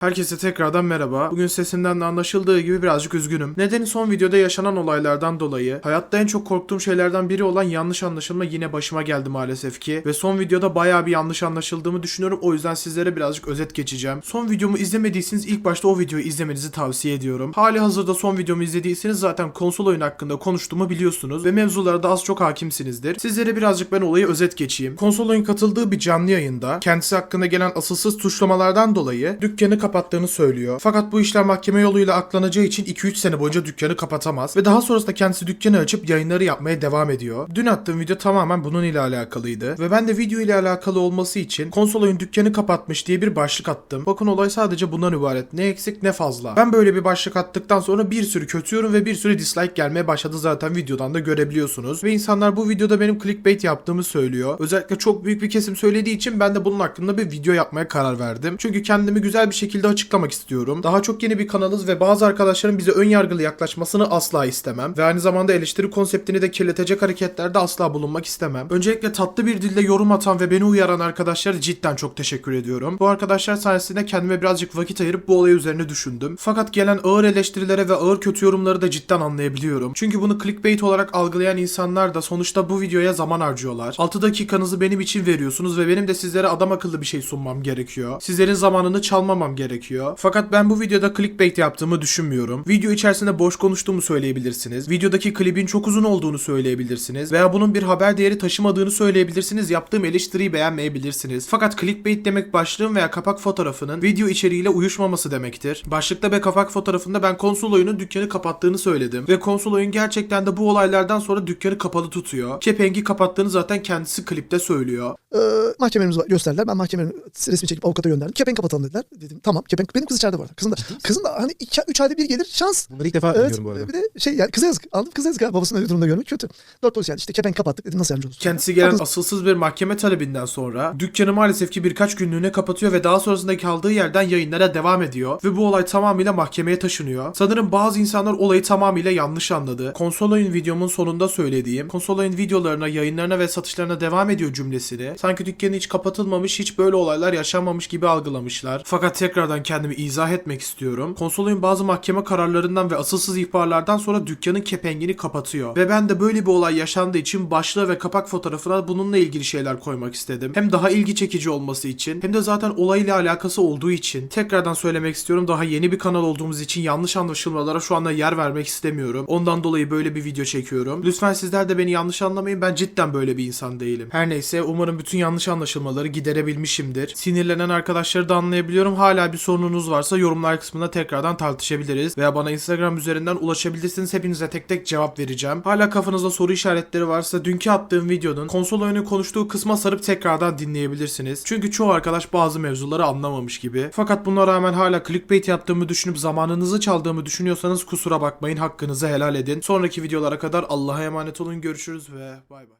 Herkese tekrardan merhaba. Bugün sesimden de anlaşıldığı gibi birazcık üzgünüm. Nedeni son videoda yaşanan olaylardan dolayı. Hayatta en çok korktuğum şeylerden biri olan yanlış anlaşılma yine başıma geldi maalesef ki. Ve son videoda bayağı bir yanlış anlaşıldığımı düşünüyorum. O yüzden sizlere birazcık özet geçeceğim. Son videomu izlemediyseniz ilk başta o videoyu izlemenizi tavsiye ediyorum. Hali hazırda son videomu izlediyseniz zaten konsol oyun hakkında konuştuğumu biliyorsunuz. Ve mevzulara da az çok hakimsinizdir. Sizlere birazcık ben olayı özet geçeyim. Konsol oyun katıldığı bir canlı yayında kendisi hakkında gelen asılsız tuşlamalardan dolayı dükkanı kapattığını söylüyor. Fakat bu işler mahkeme yoluyla aklanacağı için 2-3 sene boyunca dükkanı kapatamaz ve daha sonrasında kendisi dükkanı açıp yayınları yapmaya devam ediyor. Dün attığım video tamamen bunun ile alakalıydı ve ben de video ile alakalı olması için konsol oyun dükkanı kapatmış diye bir başlık attım. Bakın olay sadece bundan ibaret. Ne eksik ne fazla. Ben böyle bir başlık attıktan sonra bir sürü kötü yorum ve bir sürü dislike gelmeye başladı zaten videodan da görebiliyorsunuz. Ve insanlar bu videoda benim clickbait yaptığımı söylüyor. Özellikle çok büyük bir kesim söylediği için ben de bunun hakkında bir video yapmaya karar verdim. Çünkü kendimi güzel bir şekilde açıklamak istiyorum. Daha çok yeni bir kanalız ve bazı arkadaşların bize ön yargılı yaklaşmasını asla istemem. Ve aynı zamanda eleştiri konseptini de kirletecek hareketlerde asla bulunmak istemem. Öncelikle tatlı bir dilde yorum atan ve beni uyaran arkadaşlara cidden çok teşekkür ediyorum. Bu arkadaşlar sayesinde kendime birazcık vakit ayırıp bu olay üzerine düşündüm. Fakat gelen ağır eleştirilere ve ağır kötü yorumları da cidden anlayabiliyorum. Çünkü bunu clickbait olarak algılayan insanlar da sonuçta bu videoya zaman harcıyorlar. 6 dakikanızı benim için veriyorsunuz ve benim de sizlere adam akıllı bir şey sunmam gerekiyor. Sizlerin zamanını çalmamam gerekiyor. Fakat ben bu videoda clickbait yaptığımı düşünmüyorum. Video içerisinde boş konuştuğumu söyleyebilirsiniz. Videodaki klibin çok uzun olduğunu söyleyebilirsiniz. Veya bunun bir haber değeri taşımadığını söyleyebilirsiniz. Yaptığım eleştiriyi beğenmeyebilirsiniz. Fakat clickbait demek başlığın veya kapak fotoğrafının video içeriğiyle uyuşmaması demektir. Başlıkta ve kapak fotoğrafında ben konsol oyunun dükkanı kapattığını söyledim. Ve konsol oyun gerçekten de bu olaylardan sonra dükkanı kapalı tutuyor. Kepengi kapattığını zaten kendisi klipte söylüyor. Ee, mahkememiz var gösterdiler. Ben mahkemenin resmi çekip avukata gönderdim. Kepenk kapatalım dediler. Dedim tamam kepenk. Benim kız içeride bu arada. Kızın da, kızın da hani 3 ayda bir gelir şans. Bunları ilk defa Evet duyuyorum bu arada. bir de şey yani kıza yazık. Aldım kıza yazık ha. Babasını öyle durumda görmek kötü. Dört polis geldi işte kepenk kapattık dedim nasıl yardımcı olursun? Kendisi gelen Bakın, asılsız bir mahkeme talebinden sonra dükkanı maalesef ki birkaç günlüğüne kapatıyor ve daha sonrasında kaldığı yerden yayınlara devam ediyor ve bu olay tamamıyla mahkemeye taşınıyor. Sanırım bazı insanlar olayı tamamıyla yanlış anladı. Konsol oyun videomun sonunda söylediğim konsol oyun videolarına, yayınlarına ve satışlarına devam ediyor cümlesini sanki dükkanı hiç kapatılmamış, hiç böyle olaylar yaşanmamış gibi algılamışlar. Fakat tekrardan kendimi izah etmek istiyorum. Konsol oyun bazı mahkeme kararlarından ve asılsız ihbarlardan sonra dükkanın kepengini kapatıyor. Ve ben de böyle bir olay yaşandığı için başlığı ve kapak fotoğrafına bununla ilgili şeyler koymak istedim. Hem daha ilgi çekici olması için hem de zaten olayla alakası olduğu için tekrardan söylemek istiyorum. Daha yeni bir kanal olduğumuz için yanlış anlaşılmalara şu anda yer vermek istemiyorum. Ondan dolayı böyle bir video çekiyorum. Lütfen sizler de beni yanlış anlamayın. Ben cidden böyle bir insan değilim. Her neyse umarım bütün yanlış anlaşılmaları giderebilmişimdir. Sinirlenen arkadaşları da anlayabiliyorum. Hala bir sorununuz varsa yorumlar kısmında tekrardan tartışabiliriz. Veya bana Instagram üzerinden ulaşabilirsiniz. Hepinize tek tek cevap vereceğim. Hala kafanızda soru işaretleri varsa dünkü attığım videonun konsol oyunu konuştuğu kısma sarıp tekrardan dinleyebilirsiniz. Çünkü çoğu arkadaş bazı mevzuları anlamamış gibi. Fakat buna rağmen hala clickbait yaptığımı düşünüp zamanınızı çaldığımı düşünüyorsanız kusura bakmayın hakkınızı helal edin. Sonraki videolara kadar Allah'a emanet olun görüşürüz ve bay bay.